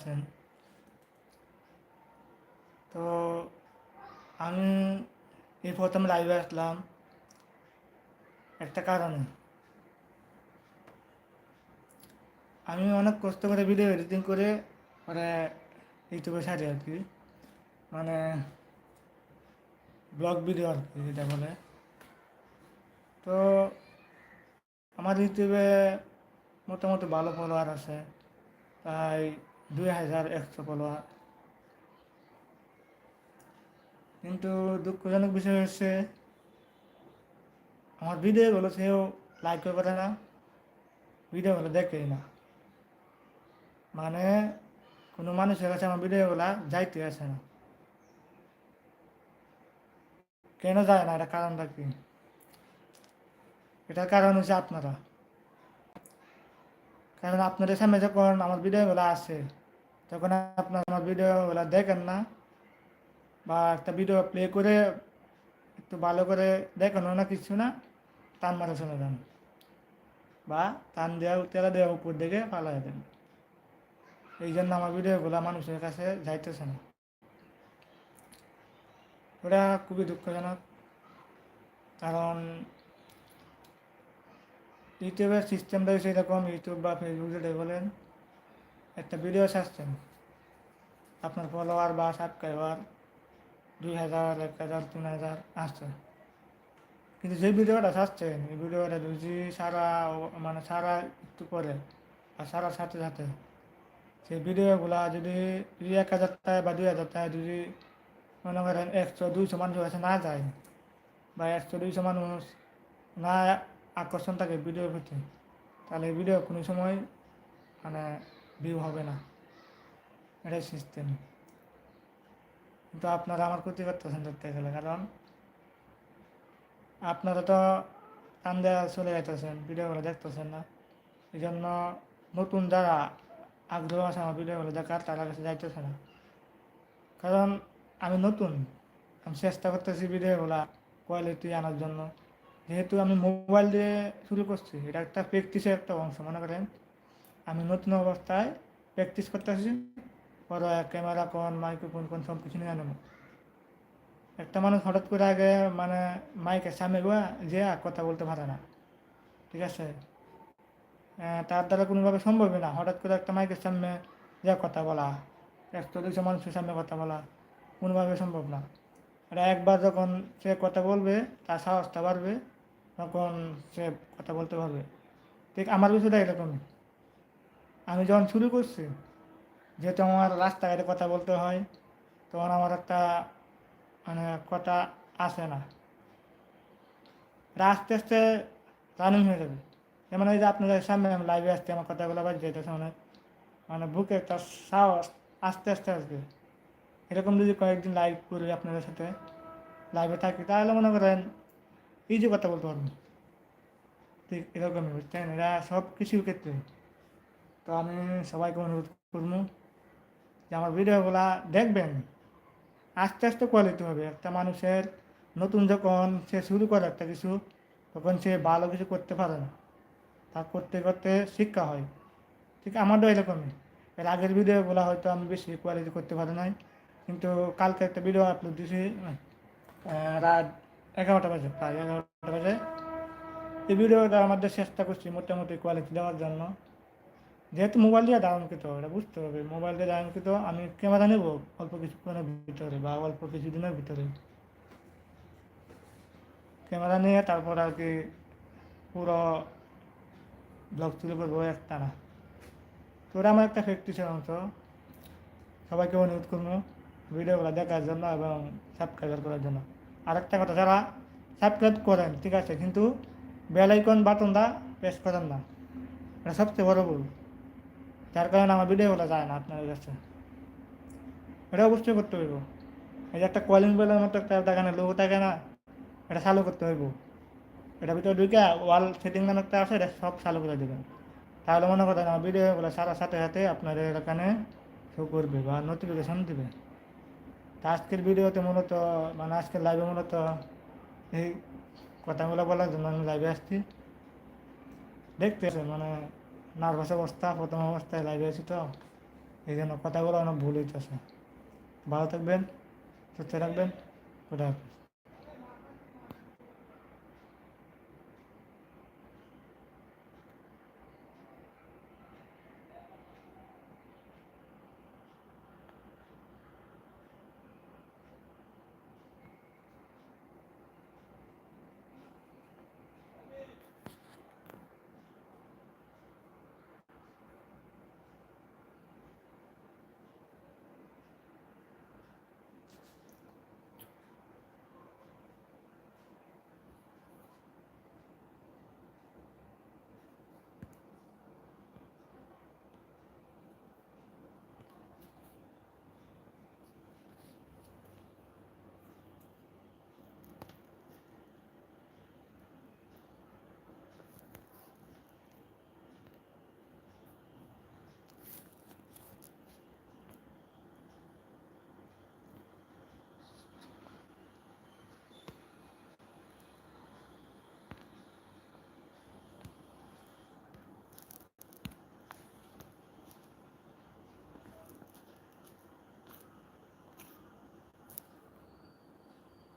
আছেন তো আমি এই প্রথম লাইভে আসলাম একটা কারণে। আমি অনেক কষ্ট করে ভিডিও এডিটিং করে পরে ইউটিউবে ছাড়ি আর কি মানে ব্লগ ভিডিও আর কি যেটা বলে। তো আমার ইউটিউবে মোটামুটি ভালো ফলোয়ার আছে। প্রায় দুই হাজার একশো ফলোয়ার কিন্তু দুঃখজনক বিষয় হচ্ছে, আমার ভিডিওগুলো সেও লাইক করে না ভিডিওগুলো দেখেই না। মানে কোনো মানুষের কাছে আমার ভিডিওগুলো যাইতে আসে না। কেন যায় না? এটা কারণটা কি? এটার কারণ হচ্ছে আপনারা। কারণ আপনাদের সামনে যখন আমার ভিডিওগুলো আসে তখন আপনার আমার ভিডিওগুলো দেখেন না, বা একটা ভিডিও প্লে করে একটু ভালো করে দেখানো না কিছু না, টান মারা চলে যান। বা টান দেওয়া তেলা দেওয়া উপর দিকে পালাই দেন। এই জন্য আমার ভিডিওগুলো মানুষের কাছে যাইতেছে না। ওটা খুবই দুঃখজনক। কারণ ইউটিউবের সিস্টেমটা এরকম, ইউটিউব বা ফেসবুক যেটা বলেন, একটা ভিডিও ছাড়ছেন আপনার ফলোয়ার বা সাবস্ক্রাইবার দুই হাজার, এক হাজার, তিন হাজার আসছে। কিন্তু যে ভিডিওটা ছাড়ছেন, এই ভিডিওটা যদি সারা মানে সারা একটু করে আর সারার সাথে সাথে, সেই ভিডিওগুলা যদি দুই এক হাজার টাকা বা দুই হাজার টাকা যদি মনে করেন একশো, দুইশো মানুষের কাছে না যায় বা একশো, দুইশো মানুষ না আকর্ষণ থাকে ভিডিওর প্রতি, তাহলে ভিডিও কোনো সময় মানে ভিউ হবে না। এটাই সিস্টেম কিন্তু আপনারা আমার ক্ষতি করতেছেন ধরতে গেলে, কারণ আপনারা তো টান চলে যাইতেছেন ভিডিওগুলো দেখতেছেন না। এই জন্য নতুন যারা আগ্রহ আছে আমার ভিডিওগুলো দেখার তারা কাছে যাইতেছে না। কারণ আমি নতুন, আমি চেষ্টা করতেছি ভিডিওগুলা কোয়ালিটি আনার জন্য। যেহেতু আমি মোবাইল দিয়ে শুরু করছি, এটা একটা প্র্যাকটিসের একটা অংশ, মনে করেন। আমি নতুন অবস্থায় প্র্যাকটিস করতেছি পরে ক্যামেরা, কোন মাইক্রোফোন কোন সব কিছু নিয়ে নেব। একটা মানুষ হঠাৎ করে আগে মানে মাইকের সামনে গোয়া যে কথা বলতে পারে না। ঠিক আছে? তার দ্বারা কোনোভাবে সম্ভবই না। হঠাৎ করে একটা মাইকের সামনে যে কথা বলা, একশো দুশো মানুষের সামনে কথা বলা, কোনোভাবে সম্ভব না। এটা একবার যখন সে কথা বলবে, তার সাহসটা বাড়বে, তখন সে কথা বলতে পারবে। ঠিক আমার বিষয়টা এরকমই। আমি যখন শুরু করছি যেহেতু আমার রাস্তাঘাটে কথা বলতে হয়, তখন আমার একটা মানে কথা আসে না। আস্তে আস্তে রানিং হয়ে যাবে। যেমন এই যে আপনাদের সামনে লাইভে আসতে আমার কথাগুলো বাজ যেতেছে মানে মানে বুকে একটা সাহস আস্তে আস্তে আসবে। এরকম যদি কয়েকদিন লাইভ করি আপনাদের সাথে লাইভে থাকি, তাহলে মনে করেন ইজি কথা বলতে পারবেন ঠিক এরকমই, বুঝছেন? এরা সব কিছুর ক্ষেত্রে। তো আমি সবাইকে অনুরোধ করব যে আমার ভিডিওগুলা দেখবেন, আস্তে আস্তে কোয়ালিটি হবে। একটা মানুষের নতুন যখন সে শুরু করে একটা কিছু, তখন সে ভালো কিছু করতে পারে না। তা করতে করতে শিক্ষা হয়। ঠিক আমারও এরকমই। এর আগের ভিডিওগুলো হয়তো আমি বেশি কোয়ালিটি করতে পারি নাই, কিন্তু কালকে একটা ভিডিও আপলোড দিয়েছি রাত এগারোটা বাজে, প্রায় এগারোটা বাজে। এই ভিডিওটা আমাদের চেষ্টা করছি মোটামুটি কোয়ালিটি দেওয়ার জন্য। যেহেতু মোবাইল দিয়ে ডাউনকৃত এটা বুঝতে হবে। মোবাইল দিয়ে ডাউনকৃত আমি ক্যামেরা নেব অল্প কিছুক্ষণের ভিতরে বা অল্প কিছুদিনের ভিতরে। ক্যামেরা নিয়ে তারপর আর কি পুরো ব্লগ তুলে করব একটা না তো ওটা আমার একটা প্র্যাকটিসের অংশ সবাইকে অনুরোধ করব ভিডিওগুলো দেখার জন্য এবং সাবস্ক্রাইব করার জন্য। আর একটা কথা, যারা সাবস্ক্রাইব করেন, ঠিক আছে, কিন্তু বেল আইকন বাটনটা প্রেস করেন না। এটা সবচেয়ে বড় ভুল। যার কারণে আমার ভিডিও ভিডিওগুলো যায় না আপনাদের কাছে। এটা অবশ্যই করতে হইব। এই যে একটা কলিং বেলের মতো একটা দেখানে লোগো থাকে না, এটা চালু করতে হইব। এটা ভিতরে ঢুকে ওয়াল সেটিং নামে একটা আছে, এটা সব চালু করে দেবেন। তাহলে মনে করেন আমার ভিডিওগুলো সারার সাথে সাথে আপনাদের এখানে শো করবে বা নোটিফিকেশন দিবে। তা আজকের ভিডিওতে মূলত মানে আজকের লাইভে মূলত এই কথাগুলো বলার জন্য আমি লাইভে আসছি। দেখতে মানে নার্ভাস অবস্থা, প্রথম অবস্থায় লাইভে আছি তো। এই জন্য কথাগুলো অনেক ভুল হইতেছে। ভালো থাকবেন, সুস্থ রাখবেন খুদা